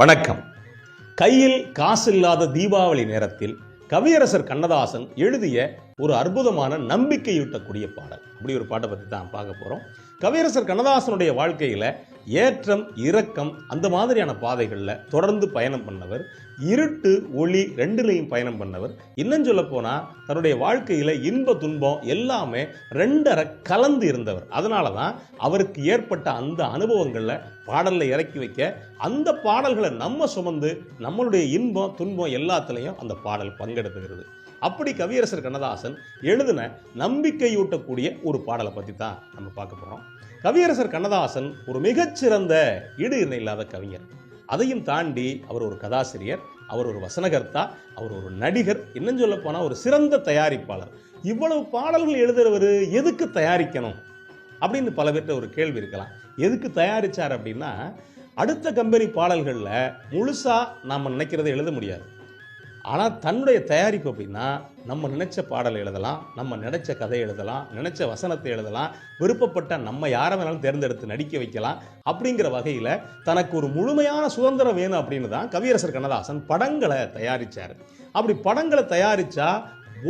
வணக்கம். கையில் காசில்லாத தீபாவளி நேரத்தில் கவியரசர் கண்ணதாசன் எழுதிய ஒரு அற்புதமான நம்பிக்கையூட்டக்கூடிய பாடல். அப்படி ஒரு பாட்டை பற்றி தான் பார்க்க போகிறோம் கவியரசர் கண்ணதாசனுடைய வாழ்க்கையில் ஏற்றம் இரக்கம் அந்த மாதிரியான பாதைகளில் தொடர்ந்து பயணம் பண்ணவர் இருட்டு ஒளி ரெண்டுலையும் பயணம் பண்ணவர். இன்னும் சொல்ல போனால் தன்னுடைய வாழ்க்கையில் இன்ப துன்பம் எல்லாமே ரெண்டரை கலந்து இருந்தவர். அதனால தான் அவருக்கு ஏற்பட்ட அந்த அனுபவங்களில் பாடலில் இறக்கி வைக்க அந்த பாடல்களை நம்ம சுமந்து நம்மளுடைய இன்பம் துன்பம் எல்லாத்துலேயும் அந்த பாடல் பங்கெடுத்துகிறது. அப்படி கவியரசர் கண்ணதாசன் எழுதின நம்பிக்கையூட்டக்கூடிய ஒரு பாடலை பற்றி தான் நம்ம பார்க்க போகிறோம் கவியரசர் கண்ணதாசன் ஒரு மிகச்சிறந்த ஈடு இணை இல்லாத கவிஞர். அதையும் தாண்டி அவர் ஒரு கதாசிரியர் அவர் ஒரு வசனகர்த்தா அவர் ஒரு நடிகர் இன்னும் சொல்ல போனால் ஒரு சிறந்த தயாரிப்பாளர். இவ்வளவு பாடல்கள் எழுதுறவர் எதுக்கு தயாரிக்கணும்? அப்படின்னு பல பேர்கிட்ட ஒரு கேள்வி இருக்கலாம். எதுக்கு தயாரித்தார் அப்படின்னா அடுத்த கம்பெனி பாடல்களில் முழுசாக நாம் நினைக்கிறத எழுத முடியாது. ஆனால் தன்னுடைய தயாரிப்பு அப்படின்னா நம்ம நினைச்ச பாடலை எழுதலாம் நம்ம நினைச்ச கதை எழுதலாம் நினைச்ச வசனத்தை எழுதலாம் விருப்பப்பட்ட நம்ம யாரை வேணாலும் தேர்ந்தெடுத்து நடிக்க வைக்கலாம் அப்படிங்கிற வகையில் தனக்கு ஒரு முழுமையான சுதந்திரம் வேணும் அப்படின்னு தான் கவியரசர் கண்ணதாசன் படங்களை தயாரித்தார் அப்படி படங்களை தயாரித்தா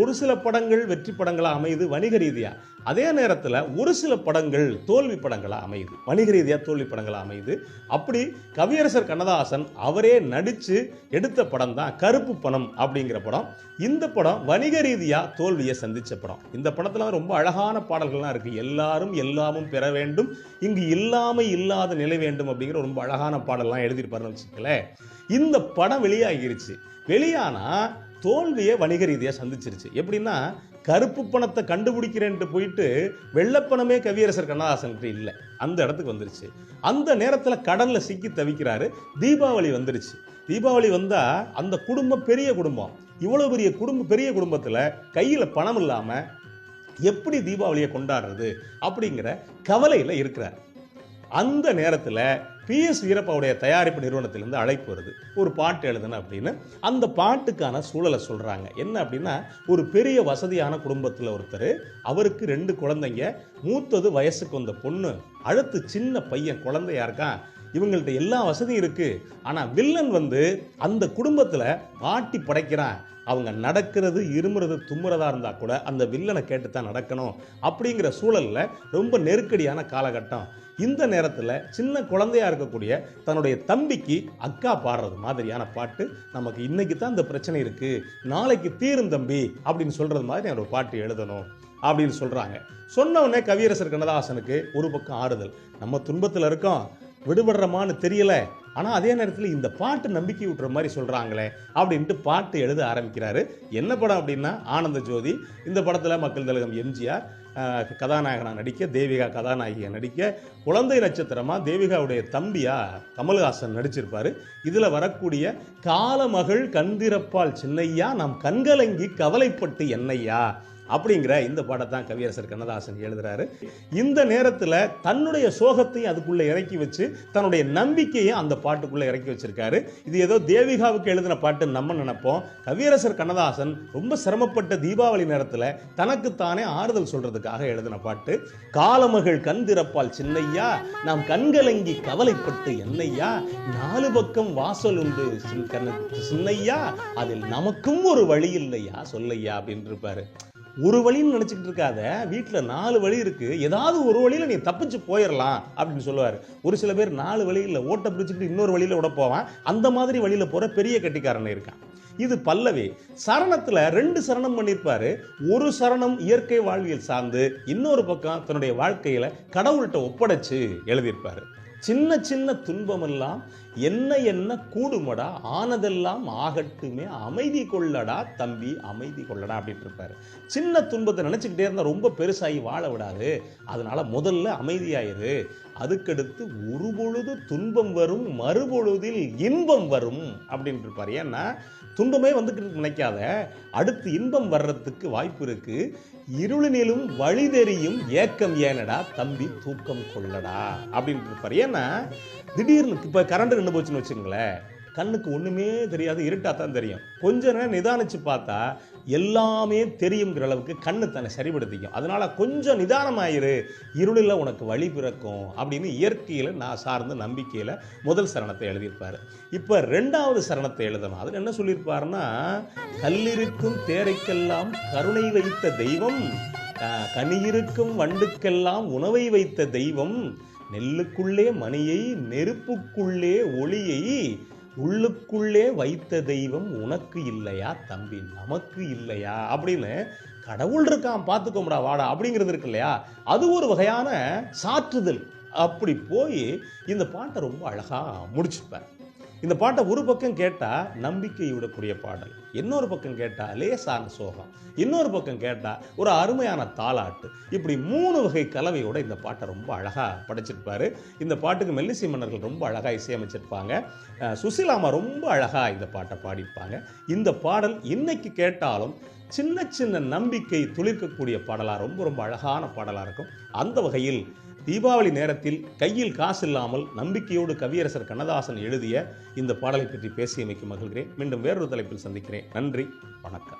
ஒரு சில படங்கள் வெற்றி படங்களாக அமையுது வணிக ரீதியாக அதே நேரத்தில் ஒரு சில படங்கள் தோல்வி படங்களாக அமையுது. வணிக ரீதியாக தோல்வி படங்களாக அமையுது. அப்படி கவியரசர் கண்ணதாசன் அவரே நடித்து எடுத்த படம் தான் கருப்பு பணம் அப்படிங்கிற படம். இந்த படம் வணிக ரீதியாக தோல்வியை சந்தித்த படம். இந்த படத்தில் ரொம்ப அழகான பாடல்கள்லாம் இருக்குது எல்லாரும் எல்லாமும் பெற வேண்டும் இங்கு இல்லாமல் இல்லாத நிலை வேண்டும் அப்படிங்கிற ரொம்ப அழகான பாடல்லாம் எழுதியிருப்பாருன்னு வச்சுக்கல இந்த படம் வெளியாகிருச்சு. வெளியானால் தோல்வியை வணிக ரீதியாக சந்திச்சிருச்சு. எப்படின்னா கருப்பு பணத்தை கண்டுபிடிக்கிறேன்ட்டு போயிட்டு வெள்ளப்பணமே கவியரசர் கண்ணதாசன்ட்டு இல்லை. அந்த இடத்துக்கு வந்துருச்சு. அந்த நேரத்தில் கடனில் சிக்கி தவிக்கிறாரு தீபாவளி வந்துருச்சு. தீபாவளி வந்தால் அந்த குடும்பம் பெரிய குடும்பம். இவ்வளோ பெரிய குடும்பம் பெரிய குடும்பத்தில் கையில் பணம் இல்லாமல் எப்படி தீபாவளியை கொண்டாடுறது அப்படிங்கிற கவலையில் இருக்கிறார். அந்த நேரத்தில் பிஎஸ் வீரப்பாவுடைய தயாரிப்பு நிறுவனத்திலேருந்து அழைப்பு வருது. ஒரு பாட்டு எழுதுன அப்படின்னு. அந்த பாட்டுக்கான சூழலை சொல்கிறாங்க என்ன அப்படின்னா ஒரு பெரிய வசதியான குடும்பத்தில் ஒருத்தர் அவருக்கு ரெண்டு குழந்தைங்க மூத்தது வயசுக்கு வந்த பொண்ணு அடுத்து சின்ன பையன் குழந்தையா இருக்கான் இவங்கள்ட்ட எல்லா வசதியும் இருக்கு. ஆனால் வில்லன் வந்து அந்த குடும்பத்தில் ஆட்டி படைக்கிறான். அவங்க நடக்கிறது இருமுறது தும்முறதா இருந்தால் கூட அந்த வில்லனை கேட்டு தான் நடக்கணும் அப்படிங்கிற சூழல்ல ரொம்ப நெருக்கடியான காலகட்டம். இந்த நேரத்தில் சின்ன குழந்தையா இருக்கக்கூடிய தன்னுடைய தம்பிக்கு அக்கா பாடுறது மாதிரியான பாட்டு நமக்கு இன்னைக்கு தான் இந்த பிரச்சனை இருக்கு. நாளைக்கு தீரும் தம்பி அப்படின்னு சொல்றது மாதிரி ஒரு பாட்டு எழுதணும் அப்படின்னு சொல்றாங்க. சொன்னவுடனே கவியரசர் கண்ணதாசனுக்கு ஒரு பக்கம் ஆறுதல். நம்ம துன்பத்தில் இருக்கோம். விடுபடுறமான்னு தெரியல. ஆனால் அதே நேரத்தில் இந்த பாட்டு நம்பிக்கை விட்டுற மாதிரி சொல்கிறாங்களே அப்படின்ட்டு பாட்டு எழுத ஆரம்பிக்கிறாரு. என்ன படம் அப்படின்னா ஆனந்த ஜோதி. இந்த படத்தில் மக்கள் திலகம் எம்ஜிஆர் கதாநாயகனாக நடிக்க தேவிகா கதாநாயகியாக நடிக்க குழந்தை நட்சத்திரமாக தேவிகாவுடைய தம்பியாக கமல்ஹாசன் நடிச்சிருப்பார். இதில் வரக்கூடிய காலமகள் கந்திரப்பால் சின்னையா நாம் கண்கலங்கி கவலைப்பட்டு என்னையா? அப்படிங்கிற இந்த பாடத்தான் கவியரசர் கண்ணதாசன் எழுதுறாரு. இந்த நேரத்தில் தன்னுடைய சோகத்தையும் அதுக்குள்ளே இறக்கி வச்சு தன்னுடைய நம்பிக்கையும் அந்த பாட்டுக்குள்ளே இறக்கி வச்சிருக்காரு. இது ஏதோ தேவிகாவுக்கு எழுதின பாட்டு நம்ம நினைப்போம். கவியரசர் கண்ணதாசன் ரொம்ப சிரமப்பட்ட தீபாவளி நேரத்தில் தனக்குத்தானே ஆறுதல் சொல்றதுக்காக எழுதின பாட்டு காலமகள் கண் திறப்பால் சின்னையா நாம் கண்கலங்கி கவலைப்பட்டு என்னையா நாலு பக்கம் வாசல் உண்டு சின்னையா அதில் நமக்கும் ஒரு வழி இல்லையா சொல்லையா அப்படின்னு இருப்பாரு ஒரு வழின்னு நினச்சிக்கிட்டு இருக்காத. வீட்டில் நாலு வழி இருக்கு. ஏதாவது ஒரு வழியில் நீ தப்பிச்சு போயிடலாம் அப்படின்னு சொல்லுவார். ஒரு சில பேர் நாலு வழியில் ஓட்டை பிடிச்சிட்டு இன்னொரு வழியில் விட போவான். அந்த மாதிரி வழியில் போகிற பெரிய கட்டிக்காரன் இருக்கான். இது பல்லவி. சரணத்தில் ரெண்டு சரணம் பண்ணியிருப்பாரு ஒரு சரணம் இயற்கை வாழ்வியல் சார்ந்து இன்னொரு பக்கம் தன்னுடைய வாழ்க்கையில் கடவுள்கிட்ட ஒப்படைச்சு எழுதியிருப்பாரு. சின்ன சின்ன துன்பமெல்லாம் என்ன என்ன கூடுமடா ஆனதெல்லாம் ஆகட்டுமே அமைதி கொள்ளடா தம்பி அமைதி கொள்ளடா அப்படின்ட்டு இருப்பாரு. சின்ன துன்பத்தை நினச்சிக்கிட்டே இருந்தால் ரொம்ப பெருசாகி வாழ விடாது. அதனால முதல்ல அமைதியாயிரு. அதுக்கடுத்து ஒரு பொழுது துன்பம் வரும் மறுபொழுதில் இன்பம் வரும் அப்படின்ட்டு இருப்பார் ஏன்னா துன்பமே வந்துக்கிட்டு நினைக்காத. அடுத்து இன்பம் வர்றதுக்கு வாய்ப்பு இருக்கு. இருளினிலும் வழி தெரியும் ஏக்கம் ஏனடா தம்பி தூக்கம் கொள்ளடா அப்படின்ட்டு இருப்பார் ஏன்னா திடீர்னு இப்போ கரண்ட் நின்று போச்சுன்னு வச்சுங்களேன் கண்ணுக்கு ஒன்றுமே தெரியாது இருட்டாக தான் தெரியும். கொஞ்ச நேரம் நிதானிச்சு பார்த்தா எல்லாமே தெரியுங்கிற அளவுக்கு கண்ணு தன்னை சரிப்படுத்திக்கும். அதனால் கொஞ்சம் நிதானமாயிரு இருளில் உனக்கு வழி பிறக்கும் அப்படின்னு இயற்கையில் நான் சார்ந்த நம்பிக்கையில் முதல் சரணத்தை எழுதியிருப்பார். இப்போ ரெண்டாவது சரணத்தை எழுதணும். அதில் என்ன சொல்லியிருப்பாருன்னா கல்லிருக்கும் தேரைக்கெல்லாம் கருணை வைத்த தெய்வம் கனியிருக்கும் வண்டுக்கெல்லாம் உணவை வைத்த தெய்வம் நெல்லுக்குள்ளே மணியை நெருப்புக்குள்ளே ஒளியை உள்ளுக்குள்ளே வைத்த தெய்வம் உனக்கு இல்லையா தம்பி? நமக்கு இல்லையா? அப்படின்னு கடவுள் இருக்கான் பார்த்துக்கோம்டா வாடா அப்படிங்கிறது இருக்கு இல்லையா? அது ஒரு வகையான சாற்றுதல். அப்படி போய் இந்த பாட்டை ரொம்ப அழகாக முடிச்சுப்பார் இந்த பாட்டை ஒரு பக்கம் கேட்டால் நம்பிக்கை விடக்கூடிய பாடல் இன்னொரு பக்கம் கேட்டால் லேசான சோகம் இன்னொரு பக்கம் கேட்டால் ஒரு அருமையான தாளாட்டு. இப்படி மூணு வகை கலவையோட இந்த பாட்டை ரொம்ப அழகாக படைச்சிருப்பாரு. இந்த பாட்டுக்கு மெல்லிசை மன்னர்கள் ரொம்ப அழகாக இசையமைச்சிருப்பாங்க. சுசிலாமா ரொம்ப அழகாக இந்த பாட்டை பாடியிருப்பாங்க. இந்த பாடல் இன்னைக்கு கேட்டாலும் சின்ன சின்ன நம்பிக்கை துளிர்க்கக்கூடிய பாடலாக ரொம்ப ரொம்ப அழகான பாடலாக இருக்கும். அந்த வகையில் தீபாவளி நேரத்தில் கையில் காசு இல்லாமல் நம்பிக்கையோடு கவியரசர் கண்ணதாசன் எழுதிய இந்த பாடலை பற்றி பேசியமைக்கு மகிழ்கிறேன். மீண்டும் வேறொரு தலைப்பில் சந்திக்கிறேன். நன்றி வணக்கம்.